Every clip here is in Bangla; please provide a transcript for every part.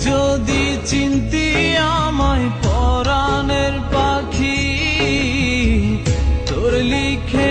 যদি চিন্তি আমায় পরাণের পাখি তোর লিখে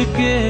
আর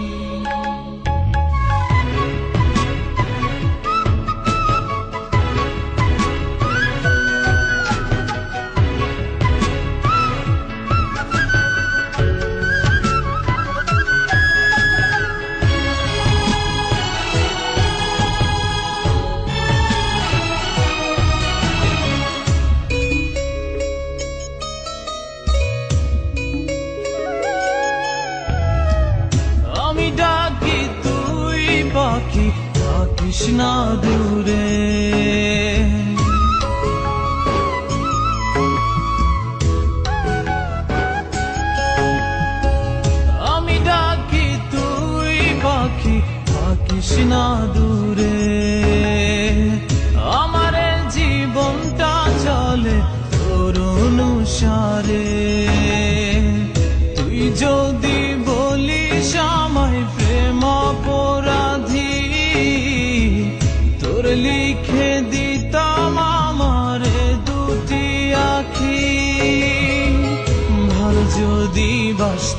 না দূরে। আমি ডাকি তুই পাখি থাকিস না দূরে।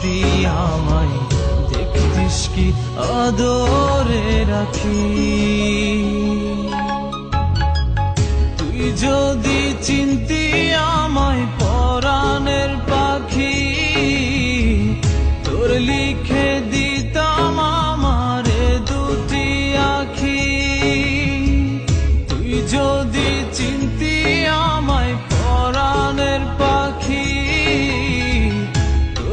বাসতি আমায় দেখতিস কি আদরে রাখি? তুই যদি চিনতি